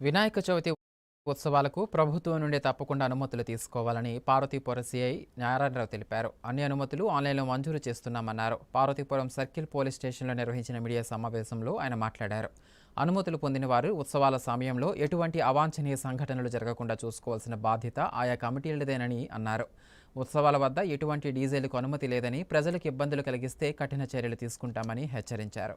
వినాయక చవితి ఉత్సవాలకు ప్రభుత్వం నుండి తప్పకుండా అనుమతులు తీసుకోవాలని పార్వతీపురం సిఐ నారాయణరావు తెలిపారు. అన్ని అనుమతులు ఆన్లైన్లో మంజూరు చేస్తున్నామన్నారు. పార్వతీపురం సర్కిల్ పోలీస్ స్టేషన్లో నిర్వహించిన మీడియా సమావేశంలో ఆయన మాట్లాడారు. అనుమతులు పొందిన వారు ఉత్సవాల సమయంలో ఎటువంటి అవాంఛనీయ సంఘటనలు జరగకుండా చూసుకోవాల్సిన బాధ్యత ఆయా కమిటీలదేనని అన్నారు. ఉత్సవాల వద్ద ఎటువంటి డీజేలకు అనుమతి లేదని ప్రజలకు ఇబ్బందులు కలిగిస్తే కఠిన చర్యలు తీసుకుంటామని హెచ్చరించారు.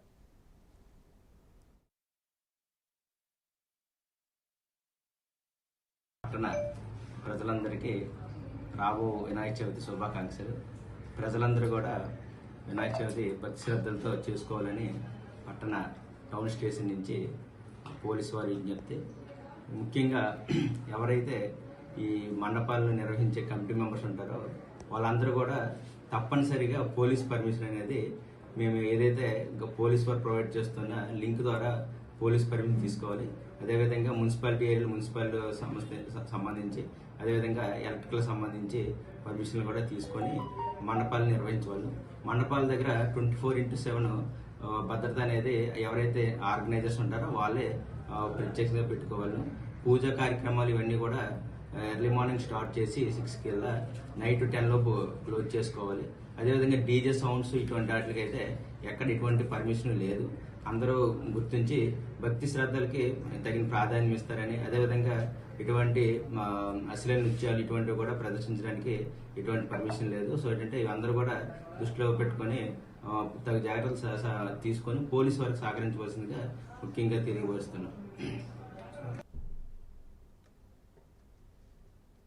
పట్టణ ప్రజలందరికీ రాబో వినాయక చవితి శుభాకాంక్షలు. ప్రజలందరూ కూడా వినాయక చవితి భక్తి శ్రద్ధలతో చేసుకోవాలని పట్టణ టౌన్ స్టేషన్ నుంచి పోలీసు వారి విజ్ఞప్తి. ముఖ్యంగా ఎవరైతే ఈ మండపాలను నిర్వహించే కమిటీ మెంబర్స్ ఉంటారో వాళ్ళందరూ కూడా తప్పనిసరిగా పోలీస్ పర్మిషన్ అనేది మేము ఏదైతే పోలీస్ వారు ప్రొవైడ్ చేస్తున్న లింక్ ద్వారా పోలీస్ పర్మిషన్ తీసుకోవాలి. అదేవిధంగా మున్సిపాలిటీ ఏరియాలు మున్సిపాలిటీ సంస్థ సంబంధించి అదేవిధంగా ఎలక్ట్రికల్ సంబంధించి పర్మిషన్లు కూడా తీసుకొని మండపాలు నిర్వహించవాలి మండపాల దగ్గర ట్వంటీ ఫోర్ ఇంటూ సెవెన్ భద్రత అనేది ఎవరైతే ఆర్గనైజర్స్ ఉంటారో వాళ్ళే ప్రత్యక్షంగా పెట్టుకోవాలి పూజా కార్యక్రమాలు ఇవన్నీ కూడా ఎర్లీ మార్నింగ్ స్టార్ట్ చేసి సిక్స్కి వెళ్ళా. నైట్ టెన్ లోపు క్లోజ్ చేసుకోవాలి. అదేవిధంగా డీజే సౌండ్స్ ఇటువంటి వాటికైతే ఎక్కడ ఎటువంటి పర్మిషన్ లేదు. అందరూ గుర్తించి భక్తి శ్రద్ధలకి తగిన ప్రాధాన్యం ఇస్తారని అదేవిధంగా ఇటువంటి ఆ, అశ్లీల నృత్యాలు ఇటువంటివి కూడా ప్రదర్శించడానికి ఎటువంటి పర్మిషన్ లేదు. సో ఏంటంటే ఇవందరూ కూడా దృష్టిలో పెట్టుకొని తగు జాగ్రత్తలు తీసుకొని పోలీసు వారికి సహకరించవలసిందిగా ముఖ్యంగా తెలియపరుస్తున్నాం